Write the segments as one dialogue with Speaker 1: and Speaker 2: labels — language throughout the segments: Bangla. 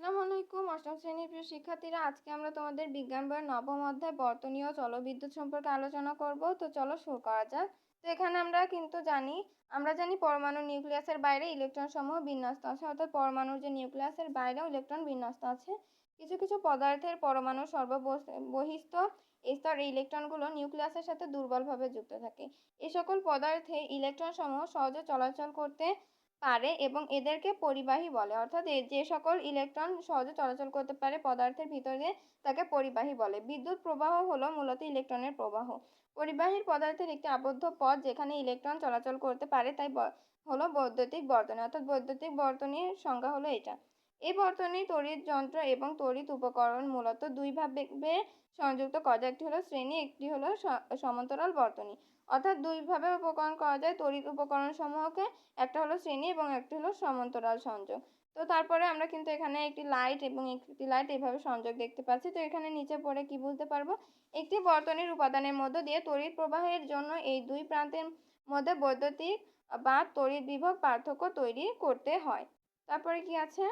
Speaker 1: আসসালামু আলাইকুম। অষ্টম শ্রেণির প্রিয় শিক্ষার্থীরা, আজকে আমরা তোমাদের বিজ্ঞান বইয়ের নবম অধ্যায় বর্তনীয় জলবিদ্যুৎ সম্পর্কে আলোচনা করব। তো চলো শুরু করা যাক। তো এখানে আমরা কিন্তু জানি, আমরা জানি পরমাণু নিউক্লিয়াসের বাইরে ইলেকট্রন সমূহ বিন্যস্ত আছে, অর্থাৎ পরমাণুর যে নিউক্লিয়াসের বাইরেও ইলেকট্রন বিন্যস্ত আছে। কিছু কিছু পদার্থের পরমাণুর সর্ববহিস্থ স্তর ইলেকট্রনগুলো নিউক্লিয়াসের সাথে দুর্বলভাবে যুক্ত থাকে। এ সকল পদার্থে ইলেকট্রন সমূহ সহজে চলাচল করতে পারে এবং এদেরকে পরিবাহী বলে। অর্থাৎ যে সকল ইলেকট্রন সহজে চলাচল করতে পারে পদার্থের ভিতরে তাকে পরিবাহী বলে। বিদ্যুৎ প্রবাহ হলো মূলত ইলেকট্রনের প্রবাহ। পরিবাহীর পদার্থের একটি আবদ্ধ পথ যেখানে ইলেকট্রন চলাচল করতে পারে, তাই হলো বৈদ্যুতিক বর্তনী। অর্থাৎ বৈদ্যুতিক বর্তনীর সংজ্ঞা হলো এটা। এই বর্তনী তড়িৎ যন্ত্র এবং তড়িৎ উপকরণ মূলত দুই ভাবে সংযুক্ত। করা যায় একটি হলো শ্রেণি, একটি হলো সমান্তরাল বর্তনী। অর্থাৎ দুইভাবে উপকরণ করা যায় তড়িৎ উপকরণ সমূহকে, একটা হলো শ্রেণি এবং একটি হলো সমান্তরাল সংযোগ। তো তারপরে আমরা কিন্তু এখানে একটি লাইট এবং একটি লাইট এইভাবে সংযোগ দেখতে পাচ্ছি। তো এখানে নিচে পড়ে কি বুঝতে পারব? একটি বর্তনীর উপাদানের মধ্য দিয়ে তড়িৎ প্রবাহের জন্য এই দুই প্রান্তের মধ্যে বৈদ্যুতিক বা তড়িৎ বিভব পার্থক্য তৈরি করতে হয়। তারপরে কি আছে?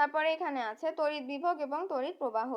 Speaker 1: তারপরে এখানে আছে তড়িৎ বিভব এবং তড়িৎ প্রবাহ।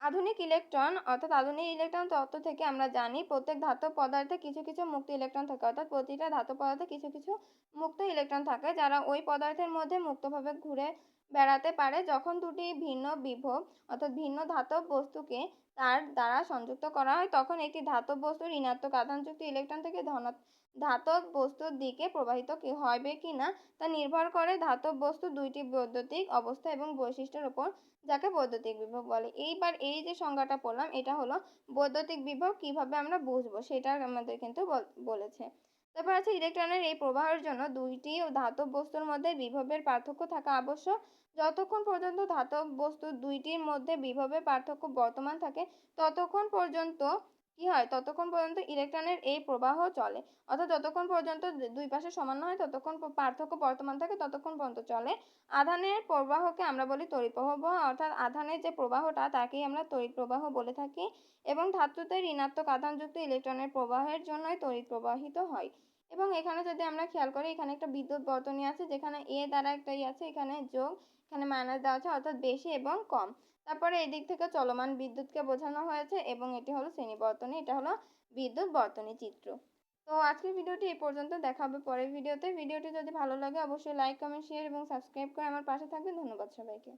Speaker 1: আধুনিক ইলেকট্রন অর্থাৎ আধুনিক ইলেকট্রন তত্ত্ব থেকে আমরা জানি প্রত্যেক ধাতব পদার্থে কিছু কিছু মুক্ত ইলেকট্রন থাকে, অর্থাৎ প্রতিটা ধাতব পদার্থে কিছু কিছু মুক্ত ইলেকট্রন থাকে যারা ওই পদার্থের মধ্যে মুক্তভাবে ঘুরে বেড়াতে পারে যখন দুটি ভিন্ন বিভব অর্থাৎ ভিন্ন ধাতব বস্তুকে তার দ্বারা সংযুক্ত করা হয়, তখন একটি ধাতব বস্তু ঋণাত্মক আধানযুক্ত ইলেকট্রন থেকে ধনাত্মক ধাতব বস্তুর দিকে প্রবাহিত হবে কি না, তা নির্ভর করে ধাতব বস্তু দুইটি বৈদ্যুতিক অবস্থা এবং বৈশিষ্ট্যের উপর যাকে বৈদ্যুতিক বিভব বলে। এইবার এই যে সংজ্ঞাটা পড়লাম, এটা হলো বৈদ্যুতিক বিভব কীভাবে আমরা বুঝব, সেটা আমাদের কিন্তু বলেছে। তারপর আছে ইলেকট্রনের এই প্রবাহের জন্য দুইটি ধাতব বস্তুর মধ্যে বিভবের পার্থক্য থাকা আবশ্যক। যতক্ষণ পর্যন্ত ধাতব বস্তু দুইটির মধ্যে বিভবের পার্থক্য বর্তমান থাকে, ততক্ষণ পর্যন্ত কি হয়? ততক্ষণ পর্যন্ত ইলেকট্রনের এই প্রবাহ চলে। অর্থাৎ যতক্ষণ পর্যন্ত দুই পাশে সমান হয়, ততক্ষণ পার্থক্য বর্তমান থাকে, ততক্ষণ পর্যন্ত চলে। আধানের প্রবাহকে আমরা বলি তড়িৎ প্রবাহ অর্থাৎ আধানের যে প্রবাহটা, তাকেই আমরা তড়িৎ প্রবাহ বলে থাকি। এবং ধাতুতে ঋণাত্মক আধানযুক্ত ইলেকট্রনের প্রবাহের জন্যই তড়িৎ প্রবাহিত হয়। এবং এখানে যদি আমরা খেয়াল করি, এখানে একটা বিদ্যুৎ বর্তনী আছে, যেখানে এ দ্বারা একটা একটাই আছে, এখানে যোগ, এখানে মাইনাস দেওয়া আছে, অর্থাৎ বেশি এবং কম। তারপরে এদিক থেকে চলমান বিদ্যুৎকে বোঝানো হয়েছে এবং এটি হলো শ্রেণি বর্তনী, এটা হলো বিদ্যুৎ বর্তনী চিত্র। তো আজকের ভিডিওটি এই পর্যন্ত, দেখা হবে পরের ভিডিওতে। ভিডিওটি যদি ভালো লাগে, অবশ্যই লাইক কমেন্ট শেয়ার এবং সাবস্ক্রাইব করে আমার পাশে থাকবেন। ধন্যবাদ সবাইকে।